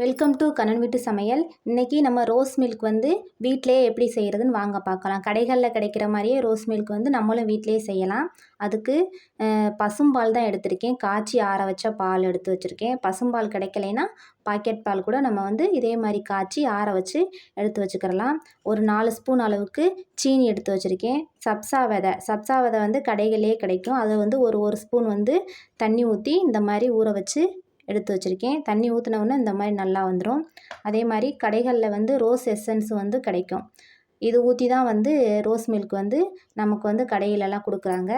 Welcome to Kannan வீட்டு சமையல். இன்றைக்கி நம்ம ரோஸ் மில்க் வந்து வீட்டிலேயே எப்படி செய்கிறதுன்னு வாங்க பார்க்கலாம். கடைகளில் கிடைக்கிற மாதிரியே ரோஸ் மில்க் வந்து நம்மளும் வீட்டிலே செய்யலாம். அதுக்கு பசும்பால் தான் எடுத்திருக்கேன். காய்ச்சி ஆற வச்ச பால் எடுத்து வச்சுருக்கேன். பசும்பால் கிடைக்கலைன்னா பாக்கெட் பால் கூட நம்ம வந்து இதே மாதிரி காய்ச்சி ஆற வச்சு எடுத்து வச்சுக்கிறலாம். ஒரு நாலு ஸ்பூன் அளவுக்கு சீனி எடுத்து வச்சுருக்கேன். சப்சா விதை சப்சா விதை வந்து கடைகளிலே கிடைக்கும். அதை வந்து ஒரு ஒரு ஸ்பூன் வந்து தண்ணி ஊற்றி இந்த மாதிரி ஊற வச்சு எடுத்து வச்சுருக்கேன். தண்ணி ஊற்றினவுடனே இந்த மாதிரி நல்லா வந்துடும் அதே மாதிரி கடைகளில் வந்து ரோஸ் எசன்ஸ் வந்து கிடைக்கும். இது ஊற்றி தான் வந்து ரோஸ் மில்க் வந்து நமக்கு வந்து கடையிலலாம் கொடுக்குறாங்க.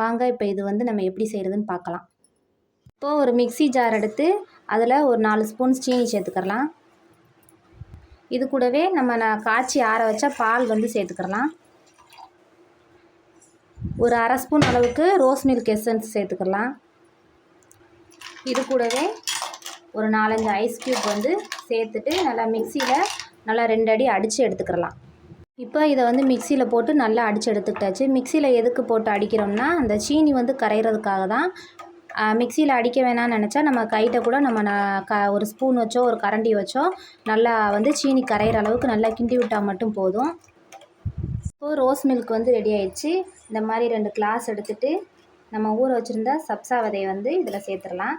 வாங்க இப்போ இது வந்து நம்ம எப்படி செய்கிறதுன்னு பார்க்கலாம். இப்போது ஒரு மிக்ஸி ஜார் எடுத்து அதில் ஒரு நாலு ஸ்பூன் சீனி சேர்த்துக்கிறலாம். இது கூடவே நம்ம நான் காய்ச்சி ஆற வச்ச பால் வந்து சேர்த்துக்கிறலாம். ஒரு அரை ஸ்பூன் அளவுக்கு ரோஸ் மில்க் எசன்ஸ் சேர்த்துக்கலாம் இது கூடவே ஒரு நாலஞ்சு ஐஸ் க்யூப் வந்து சேர்த்துட்டு நல்லா மிக்சியில் நல்லா ரெண்டு அடி அடித்து எடுத்துக்கிறலாம். இப்போ இதை வந்து மிக்சியில் போட்டு நல்லா அடித்து எடுத்துக்கிட்டாச்சு. மிக்சியில் எதுக்கு போட்டு அடிக்கிறோம்னா அந்த சீனி வந்து கரைகிறதுக்காக தான் மிக்சியில் அடிக்க வேணாம்னு நினச்சா நம்ம கைட்ட கூட நம்ம ந- க ஒரு ஸ்பூன் வச்சோ ஒரு கரண்டி வச்சோ நல்லா வந்து சீனி கரையிற அளவுக்கு நல்லா கிண்டி விட்டால் மட்டும் போதும். இப்போது ரோஸ் மில்க் வந்து ரெடி ஆயிடுச்சு. இந்த மாதிரி ரெண்டு கிளாஸ் எடுத்துகிட்டு நம்ம ஊற வச்சுருந்த சப்சா விதையை வந்து இதில் சேர்த்துடலாம்.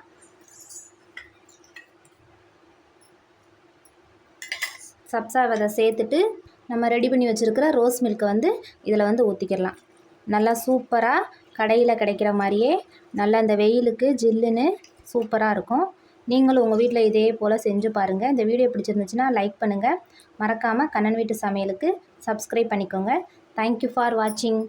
சப்சா விதை சேர்த்துட்டு நம்ம ரெடி பண்ணி வச்சுருக்கிற ரோஸ் மில்க்கை வந்து இதில் வந்து ஊற்றிக்கிடலாம் நல்லா சூப்பராக கடையில் கிடைக்கிற மாதிரியே நல்லா இந்த வெயிலுக்கு ஜில்லுன்னு சூப்பராக இருக்கும். நீங்களும் உங்கள் வீட்டில் இதே போல் செஞ்சு பாருங்கள் இந்த வீடியோ பிடிச்சிருந்துச்சுன்னா லைக் பண்ணுங்கள் மறக்காமல் கண்ணன் வீட்டு சமையலுக்கு சப்ஸ்கிரைப் பண்ணிக்கோங்க. தேங்க்யூ ஃபார் வாட்சிங்